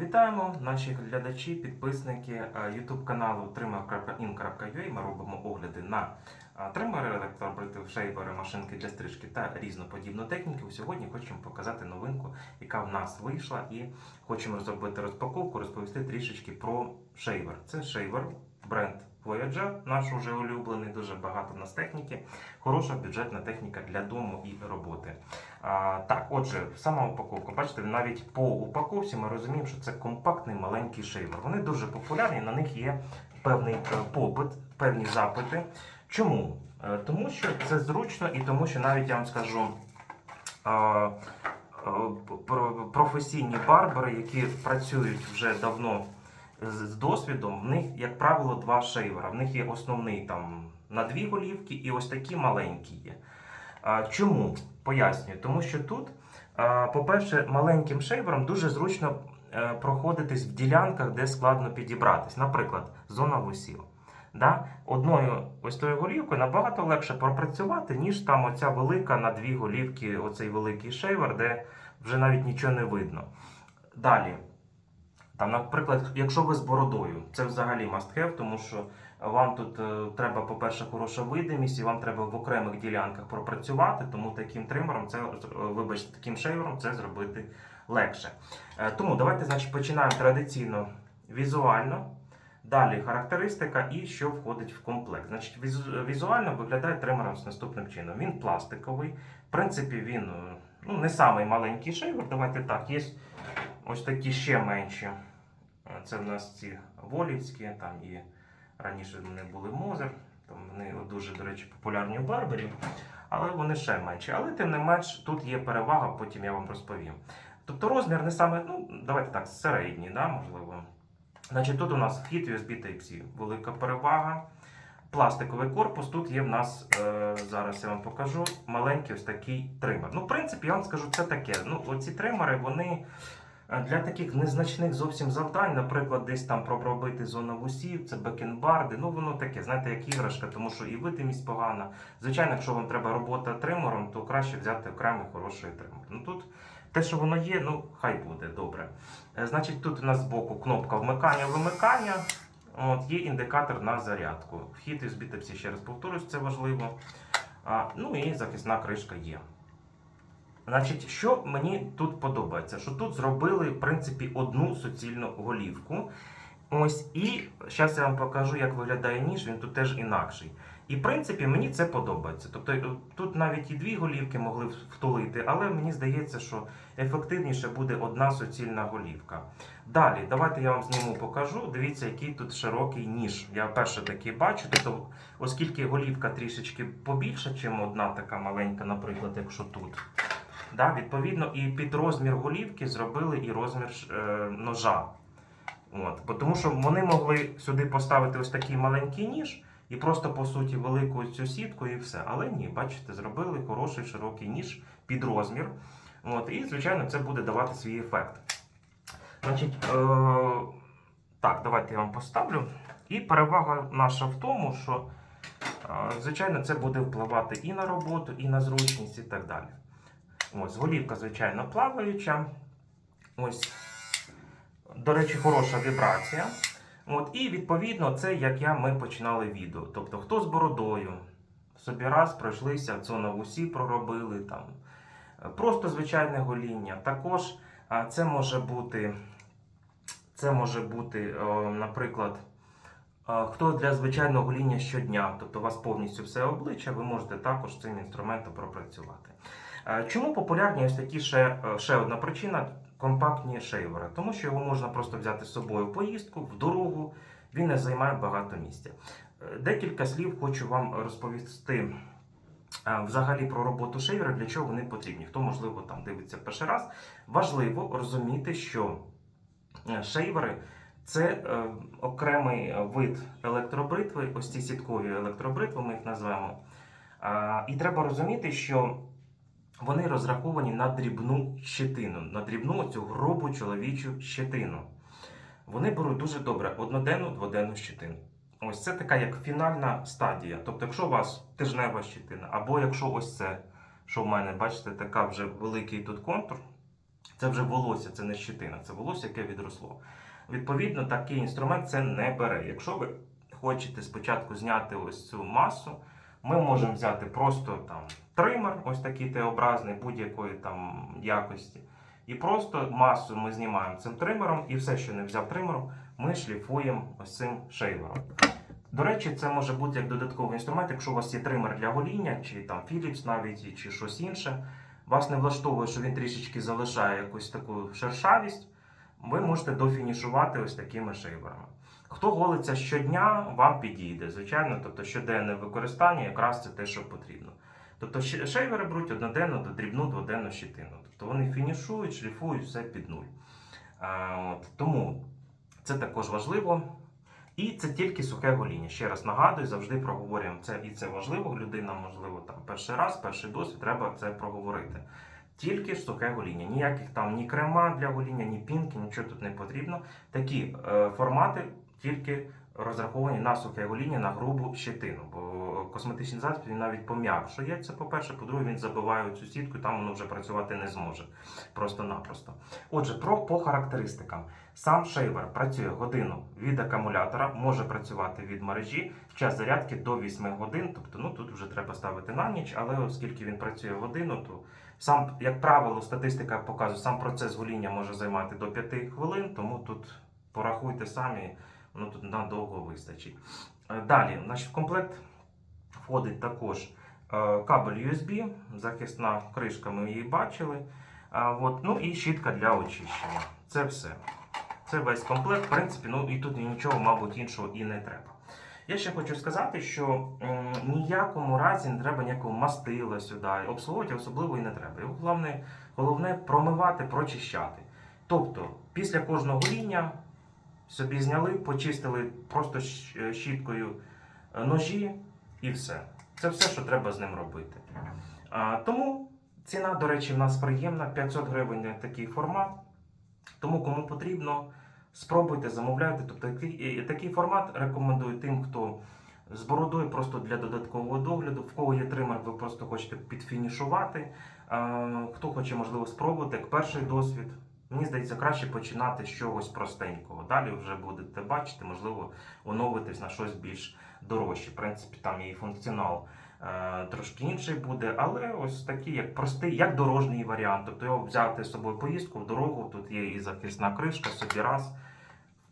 Вітаємо наші глядачі, підписники YouTube каналу trimmer.in.ua. Ми робимо огляди на тримери, електробритив, шейвери, машинки для стрижки та різну подібну техніку. Сьогодні хочемо показати новинку, яка в нас вийшла, і хочемо зробити розпаковку, розповісти трішечки про шейвер. Це шейвер, бренд Voyager, наш уже улюблений, дуже багато в нас техніки. Хороша бюджетна техніка для дому і роботи. А, так, отже, сама упаковка. Бачите, навіть по упаковці ми розуміємо, що це компактний маленький шейвер. Вони дуже популярні, на них є певний е, попит, певні запити. Чому? Е, Тому що це зручно і тому, що навіть я вам скажу. е, Професійні барбери, які працюють вже давно з досвідом, в них, як правило, два шейвера. В них є основний там на дві голівки і ось такі маленькі є. Чому? Пояснюю. Тому що тут, по-перше, маленьким шейвером дуже зручно е, проходитись в ділянках, де складно підібратись. Наприклад, зона вусів. Да? Одною ось тою голівкою набагато легше пропрацювати, ніж там оця велика на дві голівки, оцей великий шейвер, де вже навіть нічого не видно. Далі. Там, наприклад, якщо ви з бородою, це взагалі must have, тому що вам тут е, треба, по-перше, хороша видимість, і вам треба в окремих ділянках пропрацювати, тому таким тримером, це, е, вибачте, таким шейвером це зробити легше. Е, тому давайте, значить, починаємо традиційно візуально. Далі характеристика і що входить в комплект. Значить, візуально виглядає тример ось наступним чином. Він пластиковий. В принципі, він ну, не самий маленький шейвер. Давайте так, є ось такі ще менші. Е, Це в нас ці волівські, там і раніше вони були Мозер. Там вони дуже, до речі, популярні у барберів, але вони ще менші. Але тим не менш, тут є перевага, потім я вам розповім. Тобто розмір не саме, ну, давайте так, середній, да, можливо. Значить, тут у нас вхід USB Type-C, велика перевага. Пластиковий корпус. Тут є в нас, е, зараз я вам покажу, маленький ось такий тример. Ну, в принципі, я вам скажу, це таке. Ну, оці тримери, вони для таких незначних зовсім завдань, наприклад, десь там пробити зону вусів, це бекенбарди. Ну, воно таке, знаєте, як іграшка, тому що і видимість погана. Звичайно, якщо вам треба робота тримером, то краще взяти окремий хороший тример. Ну тут те, що воно є, ну хай буде добре. Е, Значить, тут у нас збоку кнопка вмикання-вимикання. От, є індикатор на зарядку. Вхід із Type-C, ще раз повторюсь, це важливо. А, ну і захисна кришка є. Значить, що мені тут подобається? Що тут зробили, в принципі, одну суцільну голівку. Ось, і зараз я вам покажу, як виглядає ніж, він тут теж інакший. І в принципі мені це подобається. Тобто е, тут навіть і дві голівки могли втулити, але мені здається, що ефективніше буде одна суцільна голівка. Далі, давайте я вам зніму покажу. Дивіться, який тут широкий ніж. Я перше такий бачу. Тобто, оскільки голівка трішечки побільша, ніж одна така маленька, наприклад, якщо тут. Да, відповідно, і під розмір голівки зробили і розмір е, ножа. От, тому що вони могли сюди поставити ось такий маленький ніж і просто, по суті, велику цю сітку і все. Але ні, бачите, зробили хороший широкий ніж під розмір. От, і, звичайно, це буде давати свій ефект. Значить, е, так, давайте я вам поставлю. І перевага наша в тому, що, е, звичайно, це буде впливати і на роботу, і на зручність, і так далі. Ось, голівка, звичайно, плаваюча. Ось, до речі, хороша вібрація. От, і відповідно, це як я ми починали відео. Тобто, хто з бородою, собі раз пройшлися, зона усі проробили там. Просто звичайне гоління. Також це може бути, це може бути, наприклад, хто для звичайного гоління щодня, тобто у вас повністю все обличчя, ви можете також цим інструментом пропрацювати. Е, Чому популярні ось такі ще, е, ще одна причина компактні шейвери? Тому що його можна просто взяти з собою в поїздку, в дорогу, він не займає багато місця. Е, Декілька слів хочу вам розповісти взагалі про роботу шейвера, для чого вони потрібні. Хто, можливо, там дивиться перший раз. Важливо розуміти, що шейвери це окремий вид електробритви, ось ці сіткові електробритви, ми їх називаємо. І треба розуміти, що вони розраховані на дрібну щетину, на дрібну цю грубу чоловічу щетину. Вони беруть дуже добре одноденну, дводенну щетину. Ось це така як фінальна стадія. Тобто, якщо у вас тижнева щетина, або якщо ось це, що в мене, бачите, така вже великий тут контур, Це вже волосся, це не щитина, це волосся, яке відросло. Відповідно, такий інструмент це не бере. Якщо ви хочете спочатку зняти ось цю масу, ми можемо взяти просто там тример, ось такий Т-образний, будь-якої там якості. І просто масу ми знімаємо цим тримером, і все, що не взяв тримером, ми шліфуємо ось цим шейвером. До речі, це може бути як додатковий інструмент, якщо у вас є тример для гоління, чи там Philips навіть, чи щось інше. Вас не влаштовує, що він трішечки залишає якусь таку шершавість, ви можете дофінішувати ось такими шейверами. Хто голиться щодня, вам підійде, звичайно, тобто щоденне використання якраз це те, що потрібно. Тобто шейвери беруть одноденну, дрібну, дводенну щитину. Тобто вони фінішують, шліфують все під нуль. От, тому це також важливо. І це тільки сухе гоління. Ще раз нагадую, завжди проговорюємо це, і це важливо. Людина, можливо, там перший раз, перший досвід, треба це проговорити. Тільки сухе гоління. Ніяких там ні крема для гоління, ні пінки, нічого тут не потрібно. Такі е, формати тільки розраховані на сухе гоління, на грубу щетину. Бо косметичний засіб він навіть пом'якшує. Це по-перше, по-друге, він забиває цю сітку, там воно вже працювати не зможе. Просто-напросто. Отже, про по характеристикам. Сам шейвер працює годину від акумулятора, може працювати від мережі, час зарядки до 8 годин. Тобто, ну тут вже треба ставити на ніч, але оскільки він працює годину, то сам, як правило, статистика показує, сам процес гоління може займати до 5 хвилин, тому тут порахуйте самі, воно тут надовго вистачить. Е, Далі, значить, в комплект входить також е, кабель USB, захисна кришка, ми її бачили. От, ну і щітка для очищення. Це все. Це весь комплект, в принципі, ну і тут нічого, мабуть, іншого і не треба. Я ще хочу сказати, що ніякому разі не треба ніякого мастила сюди, обслуговувати особливо і не треба. Його головне, головне промивати, прочищати. Тобто, після кожного гоління собі зняли, почистили просто е, щіткою е, ножі і все. Це все, що треба з ним робити. А, тому ціна, до речі, в нас приємна 500 гривень такий формат. Тому кому потрібно, спробуйте, замовляйте. Тобто такий, такий формат рекомендую тим, хто з бородою просто для додаткового догляду. В кого є тример, ви просто хочете підфінішувати. А, Хто хоче, можливо, спробувати як перший досвід. Мені здається, краще починати з чогось простенького. Далі вже будете бачити, можливо, оновитись на щось більш дорожче. В принципі, там і функціонал е, трошки інший буде, але ось такий, як простий, як дорожній варіант. Тобто його взяти з собою поїздку в дорогу, тут є і захисна кришка, собі раз.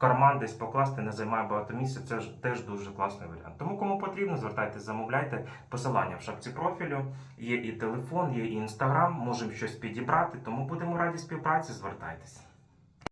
Карман десь покласти не займає багато місця. Це ж теж дуже класний варіант. Тому кому потрібно, звертайтеся, замовляйте. Посилання в шапці профілю. Є і телефон, є і інстаграм. Можемо щось підібрати. Тому будемо раді співпраці. Звертайтеся.